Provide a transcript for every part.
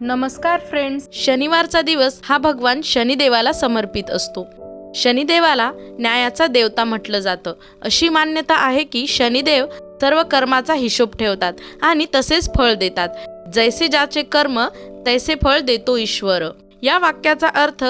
नमस्कार फ्रेंड्स शनिवारचा दिवस हा भगवान शनिदेवाला समर्पित असतो. शनिदेवाला न्यायाचा देवता म्हटलं जातं. अशी मान्यता आहे की शनिदेव सर्व कर्माचा हिशोब ठेवतात आणि तसेच फळ देतात. जैसे ज्याचे कर्म तैसे फळ देतो ईश्वर. या वाक्याचा अर्थ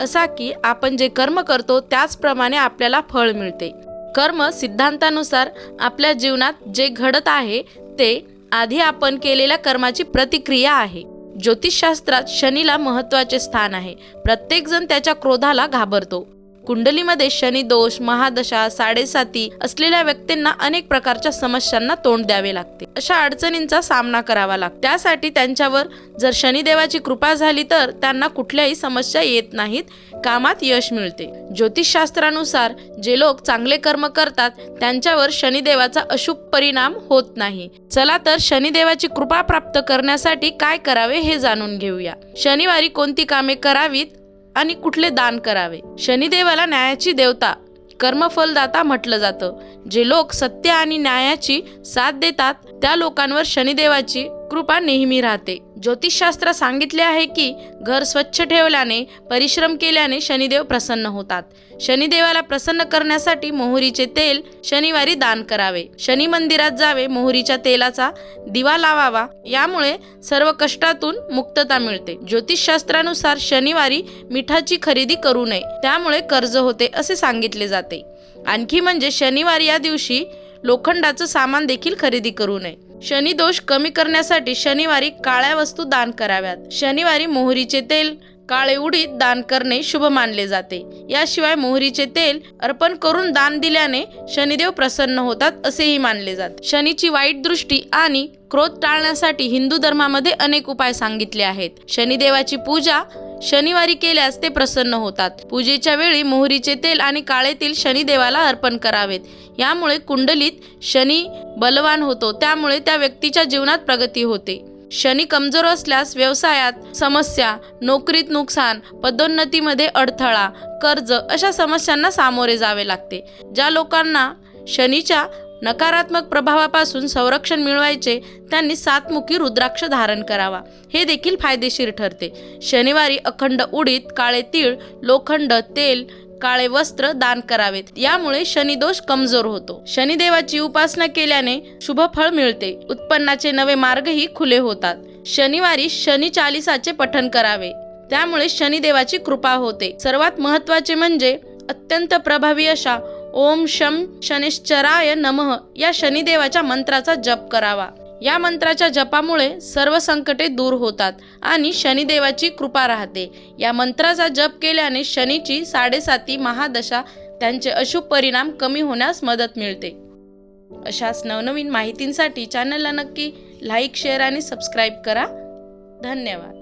असा की आपण जे कर्म करतो त्याचप्रमाणे आपल्याला फळ मिळते. कर्म सिद्धांतानुसार आपल्या जीवनात जे घडत आहे ते आधी आपण केलेल्या कर्माची प्रतिक्रिया आहे. ज्योतिषशास्त्रात शनीला महत्त्वाचे स्थान आहे. प्रत्येकजण त्याच्या क्रोधाला घाबरतो. कुंडलीमध्ये शनी दोष महादशा साडेसाती असलेल्या व्यक्तींना अनेक प्रकारच्या समस्यांना तोंड द्यावे लागते. अशा अडचणींचा सामना करावा लागतो. त्यासाठी त्यांच्यावर जर शनिदेवाची कृपा झाली तर त्यांना कुठल्याही समस्या येत नाहीत. कामात यश मिळते. ज्योतिषशास्त्रानुसार जे लोक चांगले कर्म करतात त्यांच्यावर शनिदेवाचा अशुभ परिणाम होत नाही. चला तर शनिदेवाची कृपा प्राप्त करण्यासाठी काय करावे हे जाणून घेऊया. शनिवारी कोणती कामे करावीत? आणि कुठले दान करावे? शनिदेवाला न्यायाची देवता कर्मफलदाता म्हटलं जातं. जे लोक सत्य आणि न्यायाची साथ देतात त्या लोकांवर शनिदेवाची कृपा नेहमी राहते. ज्योतिषशास्त्र सांगितले आहे की घर स्वच्छ ठेवल्याने परिश्रम केल्याने शनिदेव प्रसन्न होतात. शनिदेवाला प्रसन्न करण्यासाठी मोहरीचे तेल शनिवारी दान करावे. शनी मंदिरात जावे मोहरीच्या तेलाचा दिवा लावावा यामुळे सर्व कष्टातून मुक्तता मिळते. ज्योतिषशास्त्रानुसार शनिवारी मिठाची खरेदी करू नये त्यामुळे कर्ज होते असे सांगितले जाते. आणखी म्हणजे शनिवारी या दिवशी लोखंडाचं सामान देखील खरेदी करू नये. शनी दोष कमी करण्यासाठी शनिवारी काळ्या वस्तू दान कराव्यात. शनिवारी मोहरीचे तेल काळे उडीद दान करणे शुभ मानले जाते. याशिवाय मोहरीचे तेल अर्पण करून दान दिल्याने शनिदेव प्रसन्न होतात असेही मानले जाते. शनीची वाईट दृष्टी आणि क्रोध टाळण्यासाठी हिंदू धर्मामध्ये अनेक उपाय सांगितले आहेत. शनिदेवाची पूजा शनिवारी केल्यास ते प्रसन्न होतात. पूजेच्या वेळी मोहरीचे तेल आणि काळे तेल शनिदेवाला अर्पण करावेत. यामुळे कुंडलीत शनी बलवान होतो. त्यामुळे त्या व्यक्तीच्या जीवनात प्रगती होते. शनी कमजोर असल्यास व्यवसायात समस्या नोकरीत नुकसान पदोन्नतीमध्ये अडथळा कर्ज अशा समस्यांना सामोरे जावे लागते. ज्या लोकांना शनीच्या नकारात्मक प्रभावापासून संरक्षण मिळवायचे त्यांनी सातमुखी रुद्राक्ष धारण करावा. हे देखील फायदेशीर ठरते. शनिवारी अखंड उडीद काळे तीळ लोखंड तेल काळे वस्त्र दान करावेत. यामुळे शनिदोष कमजोर होतो. शनिदेवाची उपासना केल्याने शुभ फळ मिळते. उत्पन्नाचे नवे मार्गही खुले होतात. शनिवारी शनी चालिसाचे पठण करावे. त्यामुळे शनिदेवाची कृपा होते. सर्वात महत्त्वाचे म्हणजे अत्यंत प्रभावी अशा ओम शम शनिश्चराय नमः. या शनिदेवाच्या मंत्राचा जप करावा. या मंत्राच्या जपामुळे सर्व संकटे दूर होतात आणि शनिदेवाची कृपा राहते. या मंत्राचा जप केल्याने शनीची साडेसाती महादशा त्यांचे अशुभ परिणाम कमी होण्यास मदत मिळते. अशाच नवनवीन माहितींसाठी चॅनलला नक्की लाईक शेअर आणि सबस्क्राईब करा. धन्यवाद.